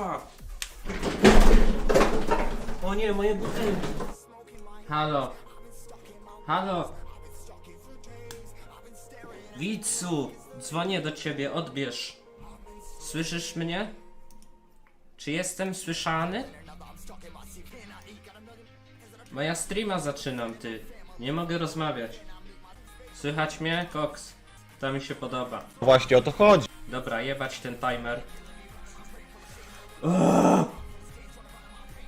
kurwa! O nie, moje butelki! Halo! Halo! Widzu! Dzwonię do ciebie, odbierz. Słyszysz mnie? Czy jestem słyszany? Bo ja streama zaczynam, ty. Nie mogę rozmawiać. Słychać mnie? Cox. To mi się podoba. Właśnie o to chodzi. Dobra, jebać ten timer.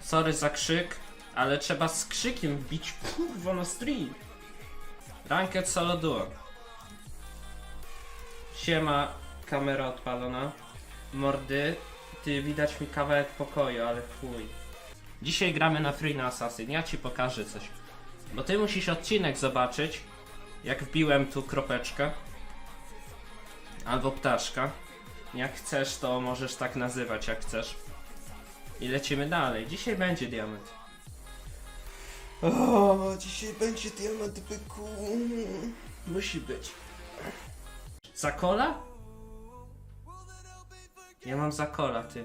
Sorry za krzyk, ale trzeba z krzykiem wbić kurwa na stream. Ranked solo duo. Siema, kamera odpalona. Mordy, ty widać mi kawałek pokoju, ale chuj. Dzisiaj gramy na Free na Assassin, ja ci pokażę coś. Bo ty musisz odcinek zobaczyć, jak wbiłem tu kropeczkę. Albo ptaszka. Jak chcesz, to możesz tak nazywać, jak chcesz. I lecimy dalej. Dzisiaj będzie diament. O, dzisiaj będzie diament, byku. Musi być. Zakola? Ja mam zakola, ty.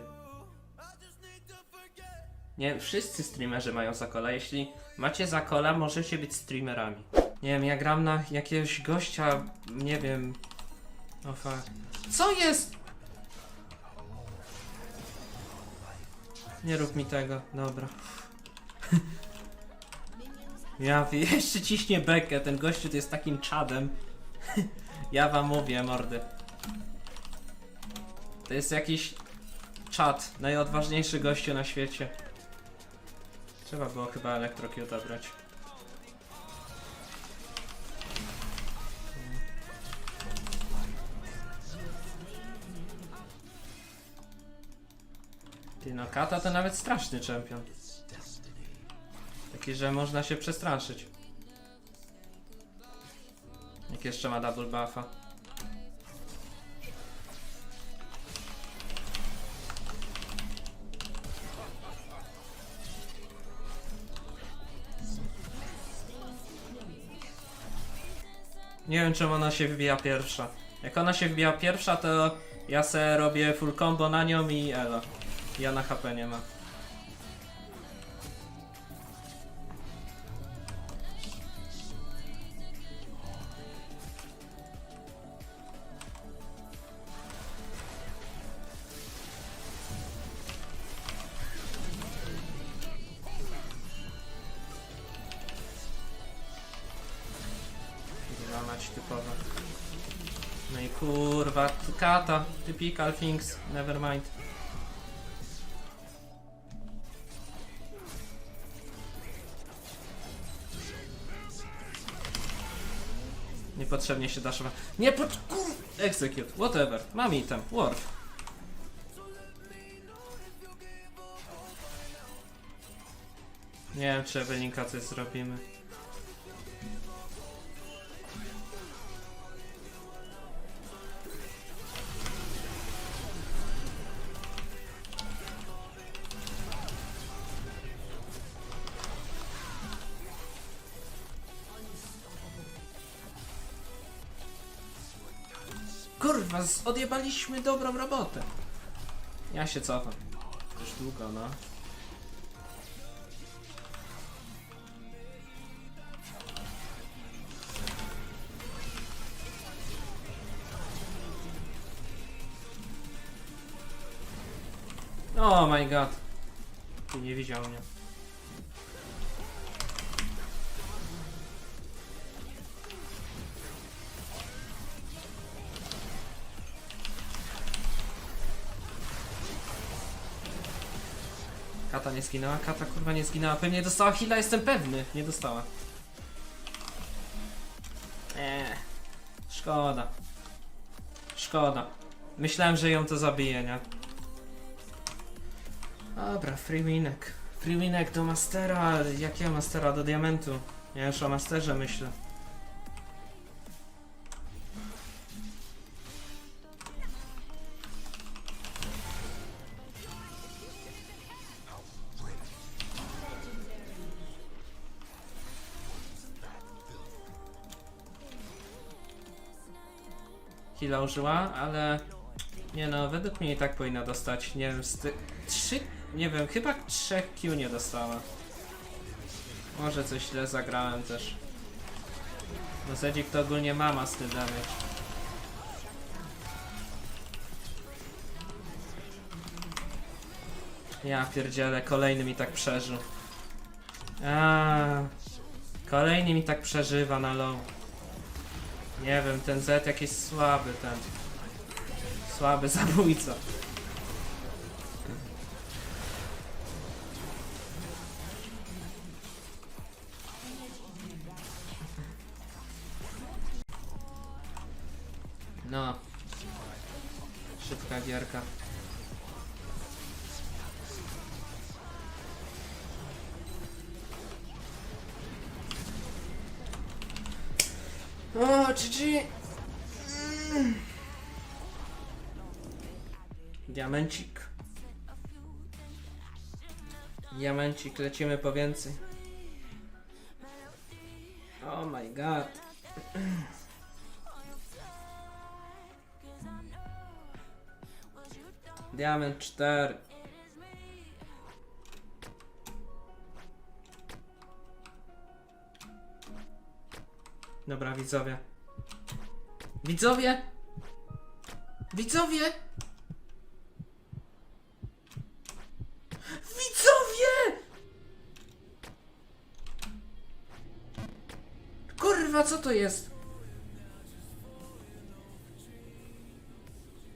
Nie, wszyscy streamerzy mają zakola. Jeśli macie zakola, możecie być streamerami. Nie wiem, ja gram na jakiegoś gościa, nie wiem, o fuck. Co jest? Nie rób mi tego, dobra. Ja jeszcze ciśnie bekę, ten gościu to jest takim czadem. Ja wam mówię, mordy. To jest jakiś czad, najodważniejszy gościu na świecie. Trzeba było chyba elektrokute odebrać. Ty no, Kata to nawet straszny czempion. Taki, że można się przestraszyć. Jak jeszcze ma double buffa. Nie wiem czemu ona się wbija pierwsza. Jak ona się wbija pierwsza, to ja se robię full combo na nią i elo. Ja na HP nie ma. Typowa. No i kurwa, kata, typical things, never mind. Niepotrzebnie się daszowa. Nie pod... Execute, whatever. Mam item, warf. Nie wiem, czy Ewelinka coś zrobimy. Kurwa, z- odjebaliśmy dobrą robotę. Ja się cofam. Już długo, no. Oh my god. Ty nie widział mnie. Kata nie zginęła, kata kurwa nie zginęła. Pewnie dostała heal'a, jestem pewny. Nie dostała. Eee, szkoda. Szkoda. Myślałem, że ją to zabije, nie? Dobra, free winek. Free winek do mastera, ale jakiego mastera? Do diamentu. Ja już o masterze myślę. Hila użyła, ale Nie no, według mnie i tak powinna dostać, nie wiem, z. Trzy... Nie wiem, chyba trzech Q nie dostała. Może coś źle zagrałem też. No Zedzik to ogólnie mama z tym damage. Ja pierdzielę, kolejny mi tak przeżył. A, kolejny mi tak przeżywa na low. Nie wiem, ten Z jakiś słaby ten. Słaby zabójca. No. Szybka gierka. O, GG! Mm. Diamencik. Diamencik, lecimy po więcej. Oh my god. Diament 4. Dobra, widzowie. Widzowie! Widzowie! Widzowie! Kurwa, co to jest?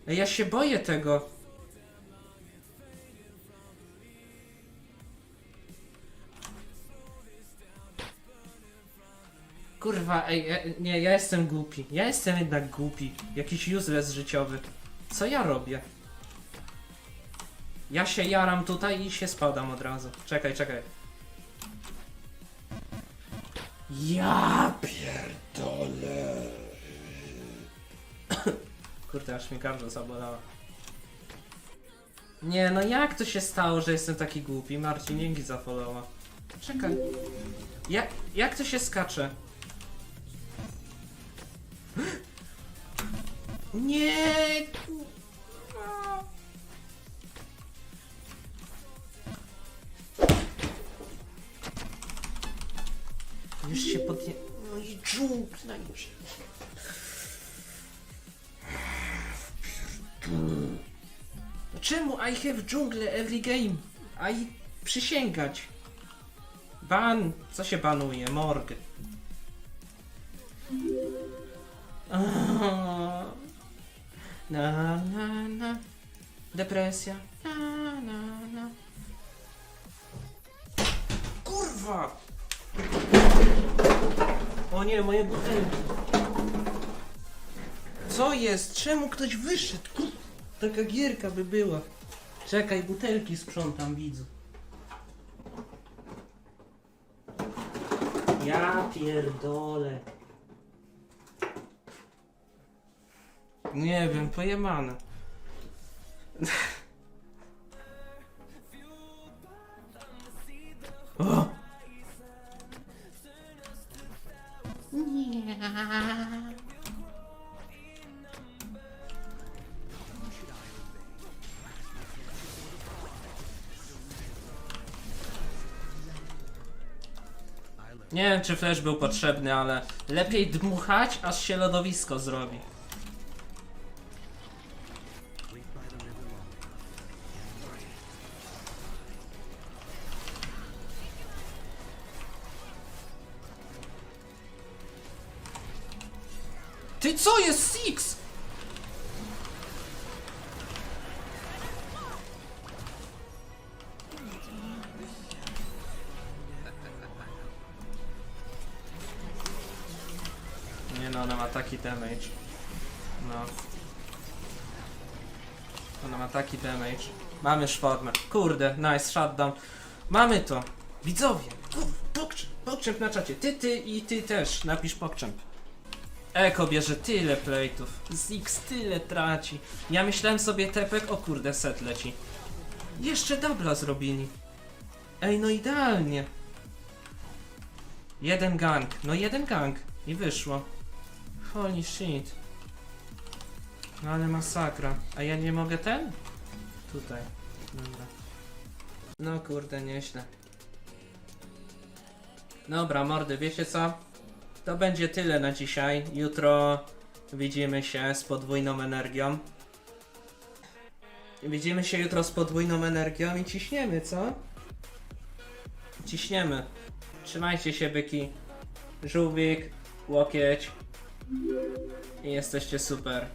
Ej, Ja się boję tego. Kurwa, ej, ja, nie, ja jestem głupi. Ja jestem jednak głupi. Jakiś useless życiowy. Co ja robię? Ja się jaram tutaj i się spadam od razu. Czekaj, czekaj. Ja pierdolę. Kurde, aż mi gardło zabolało. Nie, no jak to się stało, że jestem taki głupi? Marcin, dzięki za followa. Czekaj. Ja, jak to się skacze? Nie! kurwa. Już się podję... No i dżungla już. Czemu I have dżunglę every game? I przysięgać. Ban. Co się banuje? Morg. Ah. Na na na. Depresja. Na na na. Kurwa! O nie, moje butelki. Co jest? Czemu ktoś wyszedł? Kur- Taka gierka by była. Czekaj, butelki sprzątam, widzu. Ja pierdolę. Nie wiem, pojemane. O! Nie wiem, czy flash był potrzebny, ale lepiej dmuchać, aż się lodowisko zrobi. Ty co jest Six? Nie no, ona ma taki damage. No. Ona ma taki damage. Mamy szformę. Kurde, nice shutdown. Mamy to. Widzowie. Pokczemp, pokczemp na czacie. Ty, ty i ty też. Napisz pokczemp. Eko bierze tyle plate'ów. Zix tyle traci. Ja myślałem sobie tepek, o kurde, set leci. Jeszcze dubla zrobili. Ej, no idealnie. Jeden gang. No jeden gang. I wyszło. Holy shit. No ale masakra. A ja nie mogę ten? Tutaj. Dobra. No kurde, nieźle. Dobra, mordy, wiecie co? To będzie tyle na dzisiaj. Jutro widzimy się z podwójną energią. Widzimy się jutro z podwójną energią i ciśniemy, co? Ciśniemy. Trzymajcie się, byki. Żółwik, łokieć. I jesteście super.